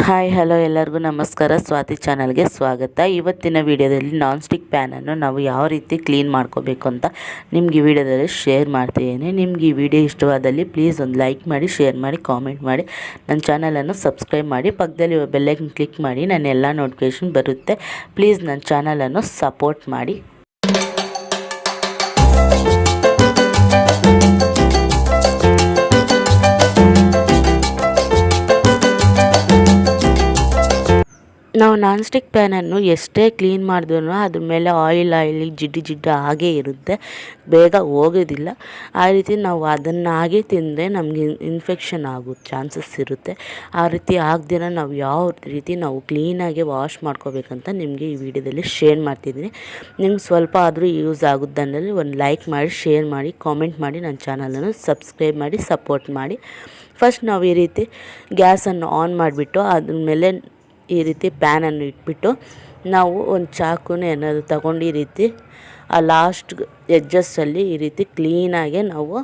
Hi hello ಎಲ್ಲರಿಗೂ ನಮಸ್ಕಾರ. ಸ್ವಾತಿ ಚಾನಲ್ಗೆ ಸ್ವಾಗತ. ಇವತ್ತಿನ ವಿಡಿಯೋದಲ್ಲಿ ನಾನ್ ಸ್ಟಿಕ್ ಪ್ಯಾನನ್ನು ನಾವು ಯಾವ ರೀತಿ ಕ್ಲೀನ್ ಮಾಡ್ಕೋಬೇಕು ಅಂತ ನಿಮ್ಗೆ ಈ ವಿಡಿಯೋದಲ್ಲಿ ಶೇರ್ ಮಾಡ್ತಿದ್ದೀನಿ. ನಿಮ್ಗೆ ಈ ವಿಡಿಯೋ ಇಷ್ಟವಾದಲ್ಲಿ ಪ್ಲೀಸ್ ಒಂದು ಲೈಕ್ ಮಾಡಿ ಶೇರ್ ಮಾಡಿ ಕಾಮೆಂಟ್ ಮಾಡಿ. ನನ್ನ ಚಾನಲನ್ನು ಸಬ್ಸ್ಕ್ರೈಬ್ ಮಾಡಿ. ಪಕ್ಕದಲ್ಲಿ ಬೆಲ್ಲೈಕನ್ ಕ್ಲಿಕ್ ಮಾಡಿ. ನನ್ನ ಎಲ್ಲ ನೋಟಿಫಿಕೇಷನ್ ಬರುತ್ತೆ. ಪ್ಲೀಸ್ ನನ್ನ ಚಾನಲನ್ನು ಸಪೋರ್ಟ್ ಮಾಡಿ. ನಾವು ನಾನ್ ಸ್ಟಿಕ್ ಪ್ಯಾನನ್ನು ಎಷ್ಟೇ ಕ್ಲೀನ್ ಮಾಡಿದ್ರು ಅದ್ರ ಮೇಲೆ ಆಯಿಲ್ ಆಯಿಲಿ ಜಿಡ್ಡು ಜಿಡ್ಡು ಹಾಗೇ ಇರುತ್ತೆ. ಬೇಗ ಹೋಗೋದಿಲ್ಲ. ಆ ರೀತಿ ನಾವು ಅದನ್ನು ಹಾಗೆ ತಿಂದರೆ ನಮಗೆ ಇನ್ಫೆಕ್ಷನ್ ಆಗೋ ಚಾನ್ಸಸ್ ಇರುತ್ತೆ. ಆ ರೀತಿ ಆಗದಿರ ನಾವು ಯಾವ ರೀತಿ ನಾವು ಕ್ಲೀನಾಗಿ ವಾಶ್ ಮಾಡ್ಕೋಬೇಕಂತ ನಿಮಗೆ ಈ ವಿಡಿಯೋದಲ್ಲಿ ಶೇರ್ ಮಾಡ್ತಿದ್ದೀನಿ. ನಿಮ್ಗೆ ಸ್ವಲ್ಪ ಆದರೂ ಯೂಸ್ ಆಗುತ್ತಂದರೆ ಒಂದು ಲೈಕ್ ಮಾಡಿ ಶೇರ್ ಮಾಡಿ ಕಾಮೆಂಟ್ ಮಾಡಿ, ನನ್ನ ಚಾನಲನ್ನು ಸಬ್ಸ್ಕ್ರೈಬ್ ಮಾಡಿ ಸಪೋರ್ಟ್ ಮಾಡಿ. ಫಸ್ಟ್ ನಾವು ಈ ರೀತಿ ಗ್ಯಾಸನ್ನು ಆನ್ ಮಾಡಿಬಿಟ್ಟು ಅದ್ರ ಮೇಲೆ ಈ ರೀತಿ ಪ್ಯಾನನ್ನು ಇಟ್ಬಿಟ್ಟು ನಾವು ಒಂದು ಚಾಕುನ ಏನಾದರೂ ತಗೊಂಡು ಈ ರೀತಿ ಆ ಲಾಸ್ಟ್ ಎಜ್ಜಸ್ಸಲ್ಲಿ ಈ ರೀತಿ ಕ್ಲೀನಾಗೆ ನಾವು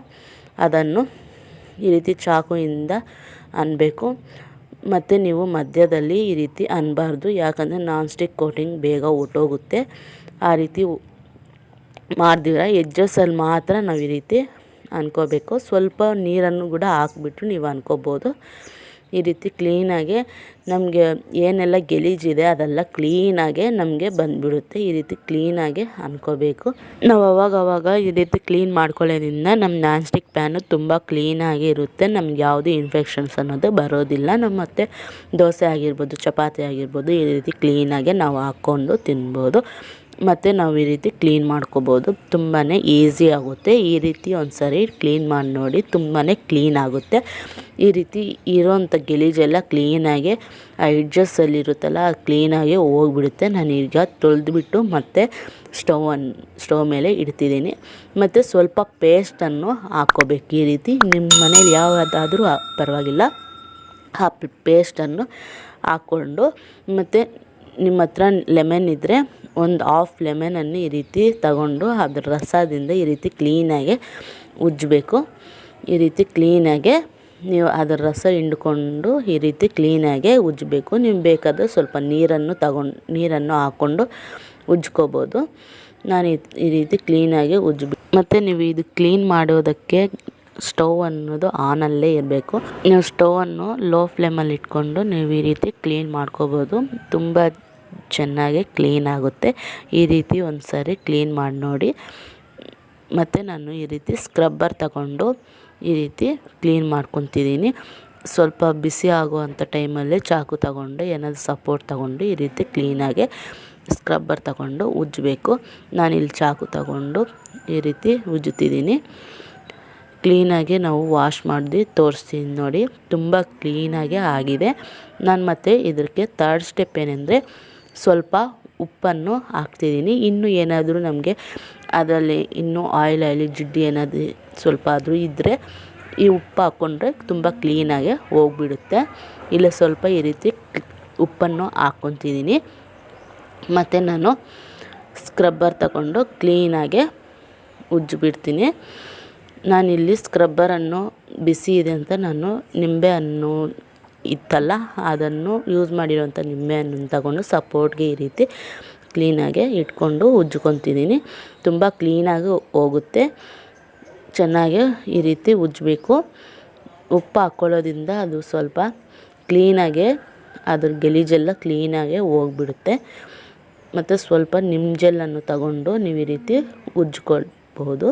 ಅದನ್ನು ಈ ರೀತಿ ಚಾಕುವಿಂದ ಅನ್ನಬೇಕು ಮತ್ತು ನೀವು ಮಧ್ಯದಲ್ಲಿ ಈ ರೀತಿ ಅನ್ನಬಾರ್ದು ಯಾಕಂದರೆ ನಾನ್ ಸ್ಟಿಕ್ ಕೋಟಿಂಗ್ ಬೇಗ ಒಟ್ಟೋಗುತ್ತೆ ಆ ರೀತಿ ಮಾಡ್ದಿರ? ಎಜ್ಜಸ್ಸಲ್ಲಿ ಮಾತ್ರ ನಾವು ಈ ರೀತಿ ಅನ್ಕೋಬೇಕು. ಸ್ವಲ್ಪ ನೀರನ್ನು ಕೂಡ ಹಾಕ್ಬಿಟ್ಟು ನೀವು ಅನ್ಕೋಬೋದು. ಈ ರೀತಿ ಕ್ಲೀನಾಗೆ ನಮಗೆ ಏನೆಲ್ಲ ಗಲೀಜಿದೆ ಅದೆಲ್ಲ ಕ್ಲೀನಾಗೆ ನಮಗೆ ಬಂದುಬಿಡುತ್ತೆ. ಈ ರೀತಿ ಕ್ಲೀನಾಗೆ ಅನ್ಕೋಬೇಕು ನಾವು ಅವಾಗ ಅವಾಗ ಈ ರೀತಿ ಕ್ಲೀನ್ ಮಾಡ್ಕೊಳ್ಳೋದ್ರಿಂದ ನಮ್ಮ ನಾನ್ ಸ್ಟಿಕ್ ಪ್ಯಾನು ತುಂಬ ಕ್ಲೀನಾಗಿ ಇರುತ್ತೆ. ನಮ್ಗೆ ಯಾವುದೇ ಇನ್ಫೆಕ್ಷನ್ಸ್ ಅನ್ನೋದು ಬರೋದಿಲ್ಲ. ನಮ್ಮ ಮತ್ತು ದೋಸೆ ಆಗಿರ್ಬೋದು, ಚಪಾತಿ ಆಗಿರ್ಬೋದು ಈ ರೀತಿ ಕ್ಲೀನಾಗೆ ನಾವು ಹಾಕ್ಕೊಂಡು ತಿನ್ಬೋದು. ಮತ್ತು ನಾವು ಈ ರೀತಿ ಕ್ಲೀನ್ ಮಾಡ್ಕೋಬೋದು. ತುಂಬಾ ಈಸಿ ಆಗುತ್ತೆ. ಈ ರೀತಿ ಒಂದು ಸರಿ ಕ್ಲೀನ್ ಮಾಡಿ ನೋಡಿ ತುಂಬಾ ಕ್ಲೀನ್ ಆಗುತ್ತೆ. ಈ ರೀತಿ ಇರೋಂಥ ಗಲೀಜೆಲ್ಲ ಕ್ಲೀನಾಗಿ ಆ ಇಡ್ಜಸ್ಸಲ್ಲಿರುತ್ತಲ್ಲ ಅದು ಕ್ಲೀನಾಗಿ ಹೋಗ್ಬಿಡುತ್ತೆ. ನಾನು ಈಗ ತೊಳೆದ್ಬಿಟ್ಟು ಮತ್ತೆ ಸ್ಟವನ್ನು ಸ್ಟವ್ ಮೇಲೆ ಇಡ್ತಿದ್ದೀನಿ. ಮತ್ತು ಸ್ವಲ್ಪ ಪೇಸ್ಟನ್ನು ಹಾಕ್ಕೋಬೇಕು ಈ ರೀತಿ ನಿಮ್ಮ ಮನೇಲಿ ಯಾವುದಾದ್ರೂ ಪರವಾಗಿಲ್ಲ. ಆ ಪೇಸ್ಟನ್ನು ಹಾಕ್ಕೊಂಡು ಮತ್ತು ನಿಮ್ಮ ಹತ್ರ ಲೆಮನ್ ಇದ್ದರೆ ಒಂದು ಹಾಫ್ ಲೆಮನನ್ನು ಈ ರೀತಿ ತಗೊಂಡು ಅದ್ರ ರಸದಿಂದ ಈ ರೀತಿ ಕ್ಲೀನಾಗೆ ಉಜ್ಜಬೇಕು. ಈ ರೀತಿ ಕ್ಲೀನಾಗೆ ನೀವು ಅದರ ರಸ ಹಿಂಡ್ಕೊಂಡು ಈ ರೀತಿ ಕ್ಲೀನಾಗೆ ಉಜ್ಜಬೇಕು. ನೀವು ಬೇಕಾದರೆ ಸ್ವಲ್ಪ ನೀರನ್ನು ತಗೊಂಡು, ನೀರನ್ನು ಹಾಕ್ಕೊಂಡು ಉಜ್ಕೋಬೋದು. ನಾನು ಈ ರೀತಿ ಕ್ಲೀನಾಗೆ ಉಜ್ಜಬೇಕು ಮತ್ತು ನೀವು ಇದು ಕ್ಲೀನ್ ಮಾಡೋದಕ್ಕೆ ಸ್ಟೌವ್ ಅನ್ನೋದು ಆನಲ್ಲೇ ಇರಬೇಕು. ನೀವು ಸ್ಟೌವನ್ನು ಲೋ ಫ್ಲೇಮಲ್ಲಿ ಇಟ್ಕೊಂಡು ನೀವು ಈ ರೀತಿ ಕ್ಲೀನ್ ಮಾಡ್ಕೋಬೋದು. ತುಂಬ ಚೆನ್ನಾಗಿ ಕ್ಲೀನ್ ಆಗುತ್ತೆ. ಈ ರೀತಿ ಒಂದು ಸಾರಿ ಕ್ಲೀನ್ ಮಾಡಿ ನೋಡಿ. ಮತ್ತು ನಾನು ಈ ರೀತಿ ಸ್ಕ್ರಬ್ಬರ್ ತಗೊಂಡು ಈ ರೀತಿ ಕ್ಲೀನ್ ಮಾಡ್ಕೊತಿದ್ದೀನಿ. ಸ್ವಲ್ಪ ಬಿಸಿ ಆಗುವಂಥ ಟೈಮಲ್ಲಿ ಚಾಕು ತಗೊಂಡು, ಏನಾದರೂ ಸಪೋರ್ಟ್ ತಗೊಂಡು ಈ ರೀತಿ ಕ್ಲೀನಾಗೆ ಸ್ಕ್ರಬ್ಬರ್ ತಗೊಂಡು ಉಜ್ಜಬೇಕು. ನಾನಿಲ್ಲಿ ಚಾಕು ತಗೊಂಡು ಈ ರೀತಿ ಉಜ್ಜುತ್ತಿದ್ದೀನಿ. ಕ್ಲೀನಾಗಿ ನಾವು ವಾಶ್ ಮಾಡಿ ತೋರಿಸ್ತೀನಿ ನೋಡಿ. ತುಂಬ ಕ್ಲೀನಾಗೆ ಆಗಿದೆ. ನಾನು ಮತ್ತು ಇದಕ್ಕೆ ಥರ್ಡ್ ಸ್ಟೆಪ್ ಏನೆಂದರೆ ಸ್ವಲ್ಪ ಉಪ್ಪನ್ನು ಹಾಕ್ತಿದ್ದೀನಿ. ಇನ್ನೂ ಏನಾದರೂ ನಮಗೆ ಅದರಲ್ಲಿ ಇನ್ನೂ ಆಯಿಲ್ ಆಯಿಲಿ ಜಿಡ್ಡು ಏನಾದರೂ ಸ್ವಲ್ಪ ಆದರೂ ಇದ್ದರೆ ಈ ಉಪ್ಪು ಹಾಕ್ಕೊಂಡ್ರೆ ತುಂಬ ಕ್ಲೀನಾಗೆ ಹೋಗ್ಬಿಡುತ್ತೆ. ಇಲ್ಲ ಸ್ವಲ್ಪ ಈ ರೀತಿ ಉಪ್ಪನ್ನು ಹಾಕ್ಕೊತಿದ್ದೀನಿ ಮತ್ತು ನಾನು ಸ್ಕ್ರಬ್ಬರ್ ತಗೊಂಡು ಕ್ಲೀನಾಗೆ ಉಜ್ಜಿಬಿಡ್ತೀನಿ. ನಾನಿಲ್ಲಿ ಸ್ಕ್ರಬ್ಬರನ್ನು ಬಿಸಿ ಇದೆ ಅಂತ ನಾನು ನಿಂಬೆ ಹಣ್ಣು ಇತ್ತಲ್ಲ, ಅದನ್ನು ಯೂಸ್ ಮಾಡಿರೋಂಥ ನಿಂಬೆಹಣ್ಣನ್ನು ತಗೊಂಡು ಸಪೋರ್ಟ್ಗೆ ಈ ರೀತಿ ಕ್ಲೀನಾಗೆ ಇಟ್ಕೊಂಡು ಉಜ್ಕೊತಿದ್ದೀನಿ ತುಂಬ ಕ್ಲೀನಾಗಿ ಹೋಗುತ್ತೆ. ಚೆನ್ನಾಗಿ ಈ ರೀತಿ ಉಜ್ಜಬೇಕು. ಉಪ್ಪು ಹಾಕ್ಕೊಳ್ಳೋದ್ರಿಂದ ಅದು ಸ್ವಲ್ಪ ಕ್ಲೀನಾಗೆ ಅದ್ರ ಗಲೀಜೆಲ್ಲ ಕ್ಲೀನಾಗೆ ಹೋಗ್ಬಿಡುತ್ತೆ. ಮತ್ತು ಸ್ವಲ್ಪ ನಿಮ್ಮ ಜೆಲ್ಲನ್ನು ತಗೊಂಡು ನೀವು ಈ ರೀತಿ ಉಜ್ಕೊಳ್ಬಹುದು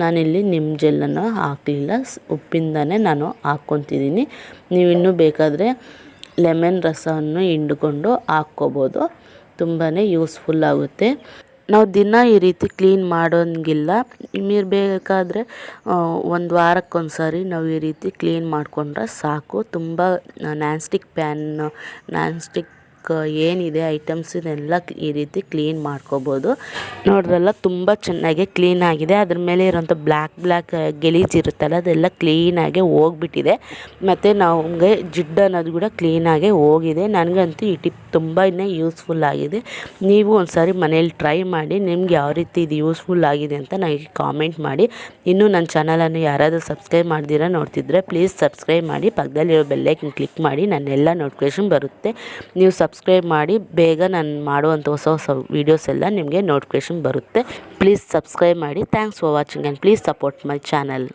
ನಾನಿಲ್ಲಿ ನಿಮ್ಮ ಜೆಲ್ಲನ್ನು ಹಾಕಲಿಲ್ಲ. ಉಪ್ಪಿಂದನೇ ನಾನು ಹಾಕ್ಕೊತಿದ್ದೀನಿ. ನೀವು ಇನ್ನೂ ಬೇಕಾದರೆ ಲೆಮನ್ ರಸವನ್ನು ಹಿಂಡ್ಕೊಂಡು ಹಾಕ್ಕೋಬೋದು. ತುಂಬಾ ಯೂಸ್ಫುಲ್ ಆಗುತ್ತೆ. ನಾವು ದಿನ ಈ ರೀತಿ ಕ್ಲೀನ್ ಮಾಡೋಂಗಿಲ್ಲ. ನಿಮಗೆ ಬೇಕಾದರೆ ಒಂದು ವಾರಕ್ಕೊಂದು ಸಾರಿ ನಾವು ಈ ರೀತಿ ಕ್ಲೀನ್ ಮಾಡಿಕೊಂಡ್ರೆ ಸಾಕು. ತುಂಬ non stick pan, non stick ಏನಿದೆ ಐಟಮ್ಸ್ ಇದೆಲ್ಲ ಈ ರೀತಿ ಕ್ಲೀನ್ ಮಾಡ್ಕೋಬೋದು. ನೋಡ್ರಲ್ಲ ತುಂಬ ಚೆನ್ನಾಗಿ ಕ್ಲೀನ್ ಆಗಿದೆ. ಅದ್ರ ಮೇಲೆ ಇರೋಂಥ ಬ್ಲ್ಯಾಕ್ ಬ್ಲ್ಯಾಕ್ ಗಲೀಜು ಇರುತ್ತಲ್ಲ, ಅದೆಲ್ಲ ಕ್ಲೀನಾಗಿ ಹೋಗ್ಬಿಟ್ಟಿದೆ. ಮತ್ತು ನಮಗೆ ಜಿಡ್ಡು ಅನ್ನೋದು ಕೂಡ ಕ್ಲೀನಾಗೆ ಹೋಗಿದೆ. ನನಗಂತೂ ಈ ಟಿಪ್ ತುಂಬಾ ಯೂಸ್ಫುಲ್ ಆಗಿದೆ. ನೀವು ಒಂದ್ಸಾರಿ ಮನೇಲಿ ಟ್ರೈ ಮಾಡಿ, ನಿಮ್ಗೆ ಯಾವ ರೀತಿ ಇದು ಯೂಸ್ಫುಲ್ ಆಗಿದೆ ಅಂತ ನನಗೆ ಕಾಮೆಂಟ್ ಮಾಡಿ. ಇನ್ನೂ ನನ್ನ ಚಾನಲನ್ನು ಯಾರಾದರೂ ಸಬ್ಸ್ಕ್ರೈಬ್ ಮಾಡ್ದಿರ ನೋಡ್ತಿದ್ರೆ ಪ್ಲೀಸ್ ಸಬ್ಸ್ಕ್ರೈಬ್ ಮಾಡಿ. ಪಕ್ಕದಲ್ಲಿರೋ ಬೆಲ್ಲೈಕನ್ ಕ್ಲಿಕ್ ಮಾಡಿ. ನನ್ನೆಲ್ಲ ನೋಟಿಫಿಕೇಷನ್ ಬರುತ್ತೆ. ನೀವು ಸಬ್ಸ್ಕ್ರೈಬ್ ಮಾಡಿ ಬೇಗ ನಾನು ಮಾಡುವಂಥ ಹೊಸ ಹೊಸ ವೀಡಿಯೋಸ್ ಎಲ್ಲ ನಿಮಗೆ ನೋಟಿಫಿಕೇಷನ್ ಬರುತ್ತೆ. ಪ್ಲೀಸ್ ಸಬ್ಸ್ಕ್ರೈಬ್ ಮಾಡಿ. Thanks for watching and please support my channel